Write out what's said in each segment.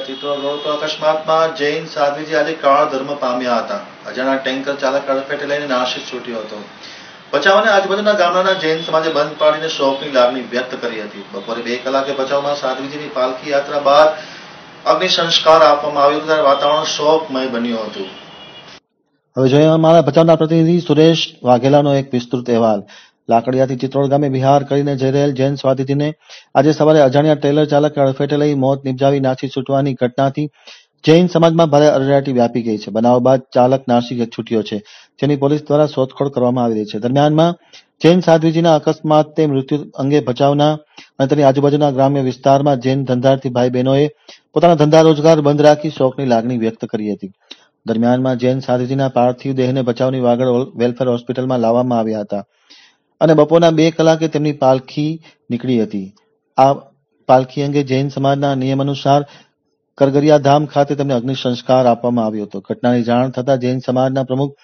ચિત્રો રોડ અકસ્માતમાં જૈન સાધ્વીજી આજે કાળ ધર્મ પામ્યા હતા. અજાણા ટેન્કર ચાલક અડફેટે લઈને નાશિક છૂટ્યો હતો. બચાવને આજુબાજુના ગામડાના જૈન સમાજે બંધ પાડીને શોકની લાગણી વ્યક્ત કરી હતી. બપોરે બે કલાકે બચાવમાં સાધ્વીજીની પાલખી યાત્રા બાદ અગ્નિ સંસ્કાર આપવામાં આવ્યો ત્યારે વાતાવરણ શોકમય બન્યું હતું. હવે જોઈએ અમારા ભચાઉના પ્રતિનિધિ સુરેશ વાઘેલાનો એક વિસ્તૃત અહેવાલ. લાકડિયાથી ચિત્રોડ ગામે વિહાર કરીને જઈ રહેલ જૈન સ્વાતિથીને આજે સવારે અજાણ્યા ટ્રેલર ચાલકે અડફેટે લઈ મોત નિપજાવી નાસી છૂટવાની ઘટનાથી જૈન સમાજમાં ભારે અરેરાટી વ્યાપી ગઈ છે. બનાવ બાદ ચાલક નાસી છૂટ્યો છે, જેની પોલીસ દ્વારા શોધખોળ કરવામાં આવી રહી છે. દરમિયાનમાં જૈન સાધ્વીજીના અકસ્માતે મૃત્યુ અંગે ભચાવના અને તેની આજુબાજુના ગ્રામ્ય વિસ્તારમાં જૈન ધંધાર્થી ભાઈ બહેનોએ પોતાના ધંધા રોજગાર બંધ રાખી શોકની લાગણી વ્યક્ત કરી હતી. દરમિયાનમાં જૈન સાધુજીના પાર્થિવ દેહને બચાવની વાગડ વેલફેર હોસ્પિટલમાં લાવવામાં આવ્યા હતા. અને બપોરના બે કલાકે તેમની પાલખી નીકળી હતી. આ પાલખી અંગે જૈન સમાજના નિયમ અનુસાર કરગરિયા ધામ ખાતે તેમને અગ્નિ સંસ્કાર આપવામાં આવ્યો હતો. ઘટનાની જાણ થતા જૈન સમાજના પ્રમુખ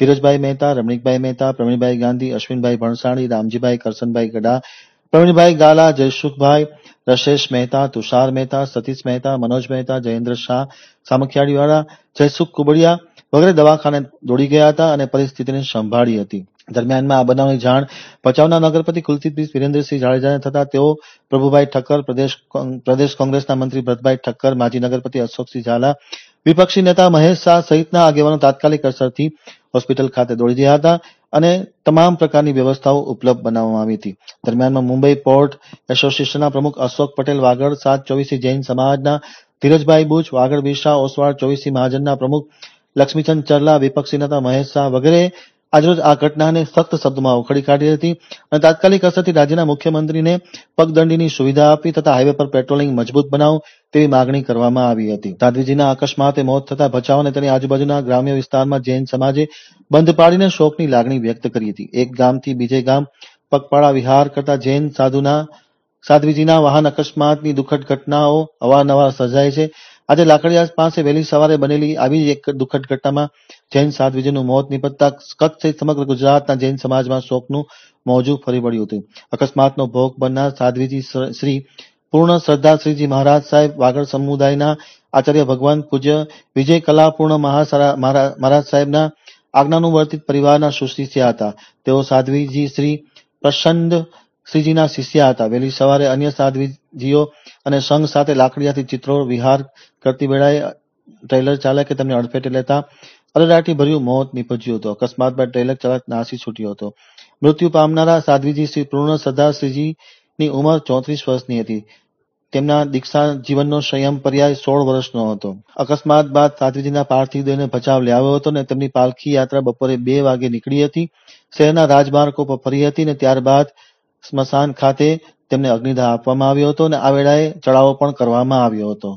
ધીરજભાઈ મહેતા, રમણીકભાઈ મહેતા, પ્રવીણભાઈ ગાંધી, અશ્વિનભાઈ ભણસાણી, રામજીભાઈ કરસનભાઈ ગડા પ્રવીણભાઈ ગાલા, જયસુખભાઈ, રશેશ મહેતા, તુષાર મહેતા, સતીશ મહેતા, મનોજ મહેતા, જયેન્દ્ર શાહ સામખિયાળીવાળા જયસુખ કુબડિયા વગેરે દવાખાને દોડી ગયા હતા અને પરિસ્થિતિને સંભાળી હતી. દરમિયાનમાં આ બનાવની જાણ ભચાઉના નગરપતિ કુલદીપસિંહ વિરેન્દ્રસિંહ જાડેજાને થતા તેઓ પ્રભુભાઈ ઠક્કર, પ્રદેશ પ્રદેશ કોંગ્રેસના મંત્રી ભરતભાઈ ઠક્કર, માજી નગરપતિ અશોકસિંહ ઝાલા, વિપક્ષી નેતા મહેશ શાહ સહિતના આગેવાનો તાત્કાલિક અસરથી હોસ્પિટલ ખાતે દોડી ગયા હતા અને તમામ પ્રકારની વ્યવસ્થાઓ ઉપલબ્ધ બનાવવામાં આવી હતી. દરમિયાનમાં મુંબઈ પોર્ટ એસોસિએશનના પ્રમુખ અશોક પટેલ, વાગડ સાત ચોવીસી જૈન સમાજના ધીરજભાઈ બુચ, વાગડ વિરસા ઓસવાળ ચોવીસી મહાજનના પ્રમુખ લક્ષ્મીચંદ ચરલા, વિપક્ષી નેતા મહેશ શાહ વગેરે આજરોજ આ ઘટનાને સખ્ત શબ્દમાં ઉખડી કાઢી હતી અને તાત્કાલિક અસરથી રાજ્યના મુખ્યમંત્રીને પગદંડીની સુવિધા આપી તથા હાઈવે પર પેટ્રોલિંગ મજબૂત બનાવો તેવી માગણી કરવામાં આવી હતી. દાદવીજીના અકસ્માતે મોત થતા ભચાઉ અને તેની આજુબાજુના ગ્રામ્ય વિસ્તારમાં જૈન સમાજે બંધ પાડીને શોકની લાગણી વ્યક્ત કરી હતી. એક ગામથી બીજે ગામ પગપાળા વિહાર કરતા જૈન સાધુના સાધ્વીજીના વાહન અકસ્માતની દુઃખદ ઘટનાઓ અવારનવાર સર્જાય છે. આજે લાકડિયા પાસે વહેલી સવારે બનેલી આવી એક દુઃખદ ઘટનામાં જૈન સાધ્વીજીનું મોત નિપજતા કચ્છ સહિત સમગ્ર ગુજરાતના જૈન સમાજમાં શોકનું મોજું ફરી વળ્યું હતું. અકસ્માતનો ભોગ બનનાર સાધ્વીજી શ્રી પૂર્ણ શ્રદ્ધા શ્રીજી મહારાજ સાહેબ વાગડ સમુદાયના આચાર્ય ભગવાન પૂજ્ય વિજય કલાપૂર્ણ મહારાજ સાહેબના આજ્ઞાનુવર્તિત પરિવારના સુશિષ્યા હતા. તેઓ સાધ્વીજી શ્રી પ્રસન્ન શ્રીજીના શિષ્ય હતા. વહેલી સવારે અન્ય સાધ્વીજીઓ અને સંઘ સાથે લાકડીયાથી ચિત્રો વિહાર કરતી વેળાએ ટ્રેલર ચાલકે તેમને અડફેટે લેતા અલરાટી ભર્યું મોત નીપજ્યું હતું. અકસ્માત બાદ ટ્રેલર ચાલક નાસી છૂટ્યો હતો. મૃત્યુ પામનારા સાધ્વીજી શ્રી પૂર્ણ સદા શ્રીજીની ઉંમર ચોત્રીસ વર્ષની હતી. તેમના દીક્ષા જીવનનો સંયમ પર્યાય સોળ વર્ષનો હતો. અકસ્માત બાદ સાધ્વીજીના પાર્થિવ દેહને ભચાવ લાવ્યો હતો અને તેમની પાલખી યાત્રા બપોરે બે વાગે નીકળી હતી. શહેરના રાજમાર્ગો પર ફરી હતી અને ત્યારબાદ સ્મશાન ખાતે તેમને અગ્નિદાહ આપવામાં આવ્યો હતો અને આ વેળાએ ચડાવો પણ કરવામાં આવ્યો હતો.